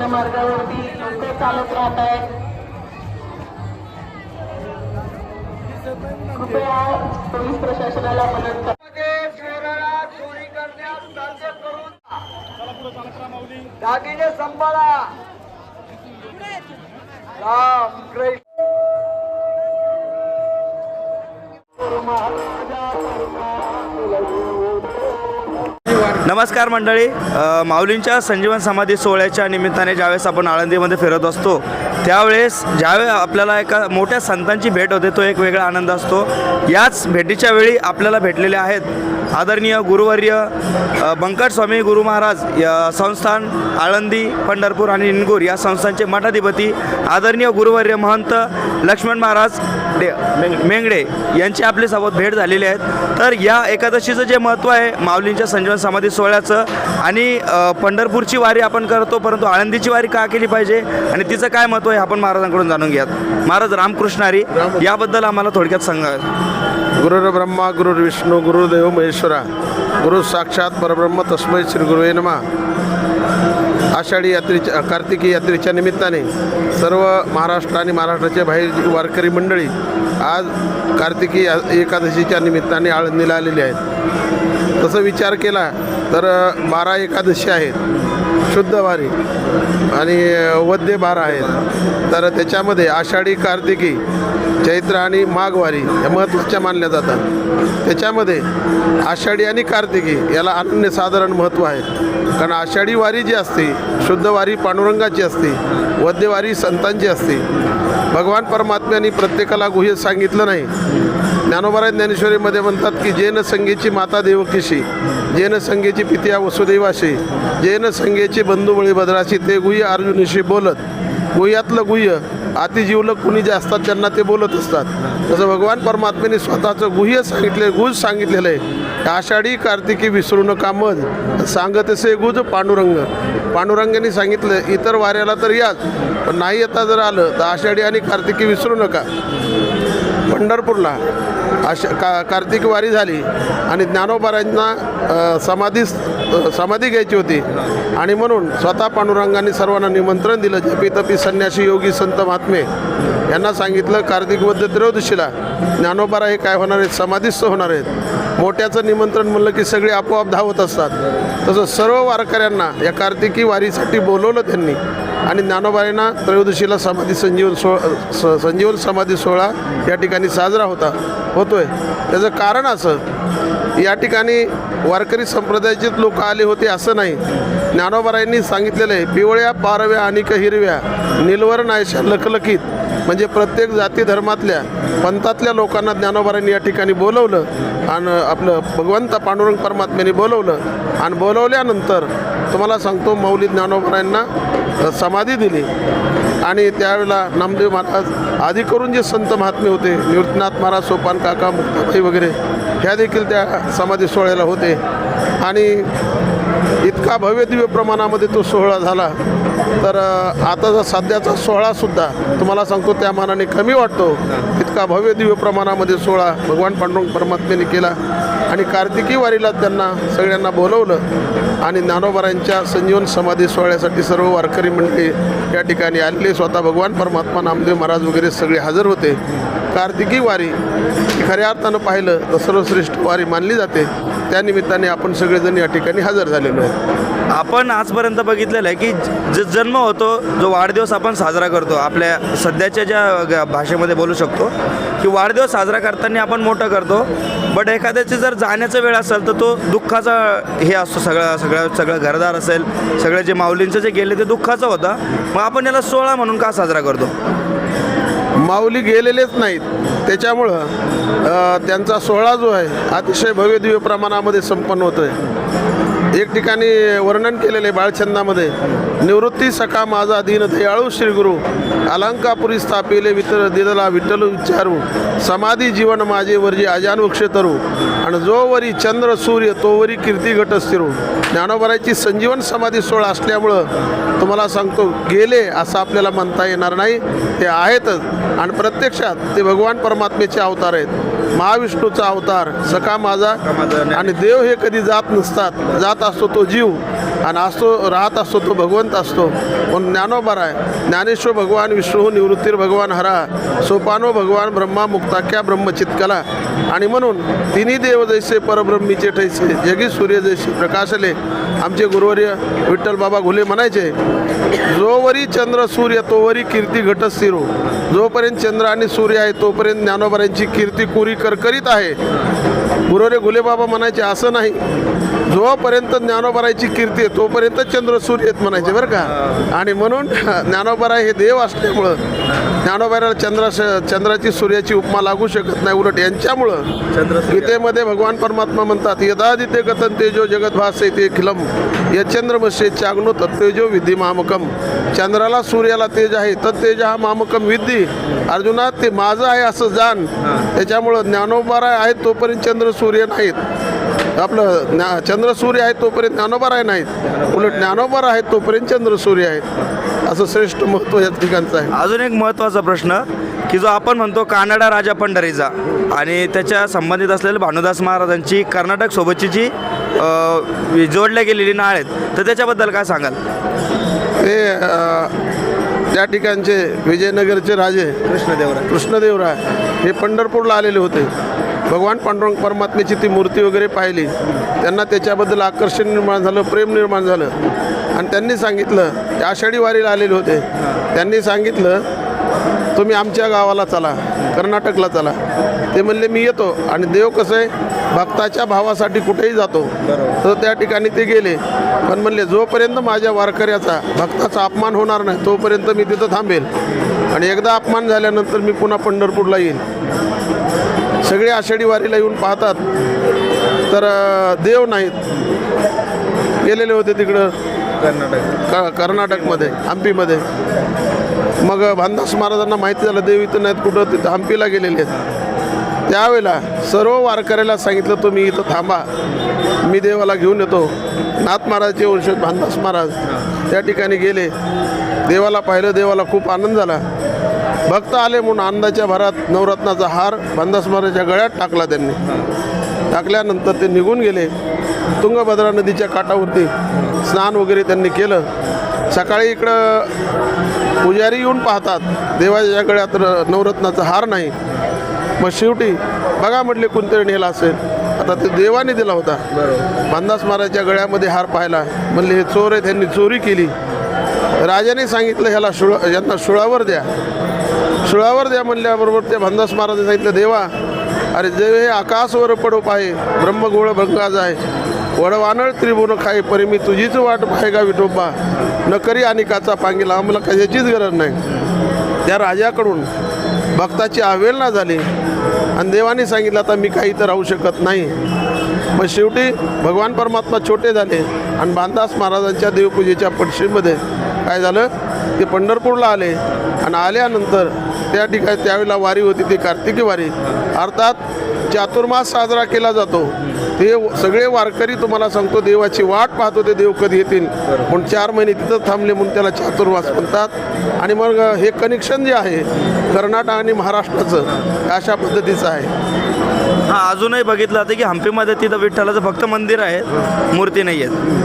जाण्यायेण्या मार्गावरती लोक चालत राहत आहेत. कृपया पोलीस प्रशासनाला मदत करा. चोरी करण्यास साध्य करून दागिने सांभाळा राम कृष्ण नमस्कार मंडळी. माऊलींच्या संजीवन समाधी सोहळ्याच्या निमित्ताने ज्यावेळेस आपण आळंदीमध्ये फिरत असतो त्यावेळेस ज्यावेळेस आपल्याला एका मोठ्या संतांची भेट होते तो एक वेगळा आनंद असतो. याच भेटीच्या वेळी आपल्याला भेटलेले आहेत आदरणीय गुरुवर्य बंकटस्वामी बंकट स्वामी गुरु महाराज या संस्थान आळंदी पंढरपूर आणि निनगूर या संस्थांचे मठाधिपती आदरणीय गुरुवर्य महंत लक्ष्मण महाराज डे मेंगडे यांची आपल्यासोबत भेट झालेली आहेत. तर या एकादशीचं जे महत्त्व आहे माऊलींच्या संजीवन समाधी सोहळ्याचं आणि पंढरपूरची वारी आपण करतो परंतु आळंदीची वारी का केली पाहिजे आणि तिचं काय महत्त्व आहे आपण महाराजांकडून जाणून घ्यात महाराज रामकृष्णारी याबद्दल आम्हाला थोडक्यात सांगा. गुरुर ब्रह्मा गुरुर विष्णू गुरुदेव महेश्वरा गुरु साक्षात परब्रह्म तस्मै श्री गुरुवे नमा. आषाढी यात्रेच्या कार्तिकी यात्रेच्या निमित्ताने सर्व महाराष्ट्र आणि महाराष्ट्राच्या बाहेर वारकरी मंडळी आज कार्तिकी या- एकादशीच्या निमित्ताने आळंदीला आलेली आहेत. तसं विचार केला तर बारा एकादशी आहेत. शुद्ध वारी आणि वद्य बार आहेत. तर त्याच्यामध्ये आषाढी कार्तिकी चैत्र आणि माघवारी या महत्त्वाच्या मानल्या जातात. त्याच्यामध्ये आषाढी आणि कार्तिकी याला अनन्यसाधारण महत्त्व आहे. कारण आषाढी वारी जी असते शुद्ध वारी पांडुरंगाची असते वद्यवारी संतांची असते. भगवान परमात्म्यांनी प्रत्येकाला गुह्य सांगितलं नाही. ज्ञानोबराय ज्ञानेश्वरीमध्ये म्हणतात की जैन संगीची माता देवकीशी जैन संगीची पित्या वसुदेवाशी जैन संगी संगीची बंधू बळीभद्राशी ते गुह्य अर्जुनीशी बोलत. गुह्यातलं गुह्य अतिजीवलक कुणी जे असतात त्यांना ते बोलत असतात. तसं भगवान परमात्म्याने स्वतःचं गुह्य सांगितले गुज सांगितलेलं आहे. आषाढी कार्तिकी विसरू नका मज सांगत असे गुज पांडुरंग. पांडुरंगाने सांगितलं इतर वाऱ्याला तर याच पण नाही येता जर आलं तर आषाढी आणि कार्तिकी विसरू नका. पंढरपूरला. अशा का कार्तिक वारी झाली आणि ज्ञानोबारांना समाधी समाधी घ्यायची होती. आणि म्हणून स्वतः पांडुरंगाने सर्वांना निमंत्रण दिलं. जपी तपी संन्यासी योगी संत महात्मे यांना सांगितलं कार्तिक वद्य त्रयोदशीला ज्ञानोबारा हे काय होणार आहेत? समाधीस्थ होणार आहेत. मोठ्याचं निमंत्रण म्हणलं की सगळे आपोआप धावत असतात. तसं सर्व वारकऱ्यांना या कार्तिकी वारीसाठी बोलवलं त्यांनी. आणि ज्ञानोबाईंना त्रयोदशीला समाधी संजीवन सो स संजीवन समाधी सोहळा या ठिकाणी साजरा होता होतोय. त्याचं कारण असं या ठिकाणी वारकरी संप्रदायाचेच लोक आले होते असं नाही. ज्ञानोबारायांनी सांगितलेलं आहे पिवळ्या पारव्या आणि हिरव्या निलवर नायशा लखलखीत म्हणजे प्रत्येक जाती धर्मातल्या पंथातल्या लोकांना ज्ञानोबारांनी या ठिकाणी बोलवलं आणि आपलं भगवंत पांडुरंग परमात्म्याने बोलवलं. आणि बोलवल्यानंतर तुम्हाला सांगतो मौली ज्ञानोबारांना समाधी दिली. आणि त्यावेळेला नामदेव महाराज आधी करून जे संत महात्मे होते निवृत्तनाथ महाराज सोपान काका मुक्ताबाई वगैरे ह्या देखील त्या समाधी सोहळ्याला होते. आणि इतका भव्य दिव्य प्रमाणामध्ये तो सोहळा झाला. तर आता आताचा सध्याचा सोहळासुद्धा तुम्हाला सांगतो त्या मानाने कमी वाटतो. इतका भव्य दिव्य प्रमाणामध्ये सोहळा भगवान पांडुरंग परमात्मेने केला आणि कार्तिकी वारीला त्यांना सगळ्यांना बोलवलं आणि ज्ञानोबारांच्या संजीवन समाधी सोहळ्यासाठी सर्व वारकरी मंडळी या ठिकाणी आलेले. स्वतः भगवान परमात्मा नामदेव महाराज वगैरे सगळे हजर होते. कार्तिकी वारी खऱ्या अर्थानं पाहिलं तर सर्वश्रेष्ठ वारी मानली जाते. त्यानिमित्ताने आपण सगळेजण या ठिकाणी हजर झालेलो आहे आपण आजपर्यंत बघितलेलं आहे की ज जन्म होतो जो वाढदिवस आपण साजरा करतो आपल्या सध्याच्या ज्या भाषेमध्ये बोलू शकतो की वाढदिवस साजरा करताना आपण मोठं करतो बट एखाद्याची जर जाण्याचा वेळ असेल तर तो दुःखाचा हे असतो सगळं सगळं सगळं घरदार असेल सगळे जे माऊलींचं जे गेले ते दुःखाचं होतं मग आपण याला सोहळा म्हणून का साजरा करतो? माऊली गेलेलेच नाहीत. त्याच्यामुळं त्यांचा सोहळा जो आहे अतिशय भव्य दिव्य प्रमाणामध्ये संपन्न होतो आहे एक ठिकाणी वर्णन केलेले आहे बाळछंदामध्ये निवृत्ती सखा माझा दीन दयाळू श्रीगुरु अलंकापुरी स्थापिले वितर दिदला विठ्ठल विचारू समाधी जीवन माझे वरजी अजानवृक्ष तरू आणि जोवरी चंद्र सूर्य तोवरी कीर्ती घट स्थिरू. ज्ञानोबराची संजीवन समाधी सोहळा असल्यामुळं तुम्हाला सांगतो गेले असं आपल्याला म्हणता येणार नाही. ते आहेतच आणि प्रत्यक्षात ते भगवान परमात्म्याचे अवतार आहेत. महाविष्णूचा अवतार सखा माझा आणि देव हे कधी जात नसतात. जात असतो तो जीव. आणि असतो राहत असतो तो भगवंत असतो. म्हणून ज्ञानोबर आहे. ज्ञानेश्वर भगवान विष्णू निवृत्तीर भगवान हरा. सोपानो भगवान ब्रह्मा मुक्ताख्या ब्रह्मचित्कला आणि म्हणून तिन्ही देव जैसे परब्रह्मीचे ठैसे जगी सूर्य जैसे प्रकाशले. आमचे गुरुवर्य विठ्ठल बाबा घुले म्हणायचे जोवरी चंद्र सूर्य तोवरी कीर्ती घटत सिरो. जोपर्यंत चंद्र आणि सूर्य आहे तोपर्यंत ज्ञानोबरांची कीर्ती कुरी करकरीत आहे. गुरुरे गुलेबाबा म्हणायचे असं नाही. जोपर्यंत ज्ञानोबारायची कीर्ती आहे तोपर्यंत चंद्र सूर्य आहेत म्हणायचे बरं का? आणि म्हणून ज्ञानोबाराय हे देव असल्यामुळं ज्ञानोबाराला चंद्रा चंद्राची सूर्याची उपमा लागू शकत नाही उलट यांच्यामुळं गीतेमध्ये भगवान परमात्मा म्हणतात यदादित्य कथन तेजो जगत भास ते खिलम यचंद्रमशे चागनो तत्तेजो विधी मामकम चंद्राला सूर्याला तेज आहे तत्तेज हा मामकम विद्धी. अर्जुना ते माझं आहे असं जाण. त्याच्यामुळं ज्ञानोबारा आहे तोपर्यंत चंद्र सूर्य नाहीत. आपलं ज्ञा चंद्र सूर्य आहे तोपर्यंत ज्ञानोबार आहे नाहीत. उलट ज्ञानोबार आहे तोपर्यंत चंद्र सूर्य आहेत. असं श्रेष्ठ महत्त्व या ठिकाणचं आहे. अजून एक महत्त्वाचा प्रश्न की जो आपण म्हणतो कानडा राजा पंढरीचा आणि त्याच्या संबंधित असलेल्या भानुदास महाराजांची कर्नाटक सोबतची जी जोडल्या गेलेली नाळ आहेत तर त्याच्याबद्दल काय सांगाल? ते त्या ठिकाणचे विजयनगरचे राजे कृष्णदेवराय. कृष्णदेवराय हे पंढरपूरला आलेले होते. भगवान पांडुरंग परमात्म्याची ती मूर्ती वगैरे पाहिली. त्यांना त्याच्याबद्दल आकर्षण निर्माण झालं प्रेम निर्माण झालं. आणि त्यांनी सांगितलं ते आषाढी वारीला आलेले होते. त्यांनी सांगितलं तुम्ही आमच्या गावाला चला कर्नाटकला चला. ते म्हणले मी येतो. आणि देव कसं आहे भक्ताच्या भावासाठी कुठेही जातो. तर त्या ठिकाणी ते गेले. पण म्हणले जोपर्यंत माझ्या वारकऱ्याचा भक्ताचा अपमान होणार नाही तोपर्यंत मी तिथं थांबेल. आणि एकदा अपमान झाल्यानंतर मी पुन्हा पंढरपूरला येईल. सगळे आषाढी वारीला येऊन पाहतात. तर देव नाहीत. गेलेले होते तिकडं. कर्नाटक. क कर्नाटकमध्ये हम्पीमध्ये. मग भानदास महाराजांना माहिती झालं देव इथं नाहीत कुठं? तिथं हम्पीला गेलेले आहेत. त्यावेळेला सर्व वारकऱ्याला सांगितलं तुम्ही इथं थांबा. मी देवाला घेऊन येतो. नाथ महाराजचे वंशज भानदास महाराज त्या ठिकाणी गेले. देवाला पाहिलं देवाला खूप आनंद झाला. भक्त आले म्हणून आनंदाच्या भरात नवरत्नाचा हार भानदास गळ्यात टाकला त्यांनी. टाकल्यानंतर ते निघून गेले. तुंगभद्रा नदीच्या काठावरती स्नान वगैरे त्यांनी केलं. सकाळी इकडं पुजारी येऊन पाहतात देवाच्या गळ्यात र- नवरत्नाचा हार नाही. मग शेवटी बघा म्हटले कोणतरी नेला असेल. आता ते देवाने दिला होता. बंदास महाराजच्या गळ्यामध्ये हार पाहिला म्हणले हे चोर आहेत त्यांनी चोरी केली. राजाने सांगितलं ह्याला शुळ यांना शुळावर द्या. सुळावर द्या म्हणल्याबरोबर त्या भानदास महाराजांनी सांगितलं देवा अरे देव हे आकाशवर पडोप आहे ब्रह्मगोळ भंगाज आहे वडवानळ त्रिभुवन खाई परी मी तुझीच वाट पाहे का विठोबा? न करी अनिकाचा पांगेला आम्हाला कशाचीच गरज नाही. त्या राजाकडून भक्ताची आवेलना झाली आणि देवाने सांगितलं आता मी काही तर राहू शकत नाही. मग शेवटी भगवान परमात्मा छोटे झाले आणि बांदास महाराजांच्या देवपूजेच्या पडशीमध्ये काय झालं? ते पंढरपूरला आले आणि आल्यानंतर त्या ठिकाणी त्यावेळेला वारी होती ती कार्तिकी वारी. अर्थात चातुर्मास साजरा केला जातो. ते सगळे वारकरी तुम्हाला सांगतो देवाची वाट पाहतो ते देव कधी येतील. म्हणून चार महिने तिथं थांबले म्हणून त्याला चातुर्मास म्हणतात. आणि मग हे कनेक्शन जे आहे कर्नाटक आणि महाराष्ट्राचं अशा पद्धतीचं आहे. हा अजूनही बघितलं जातं की हम्पीमध्ये तिथं विठ्ठलाचं फक्त मंदिर आहे मूर्ती नाही आहेत.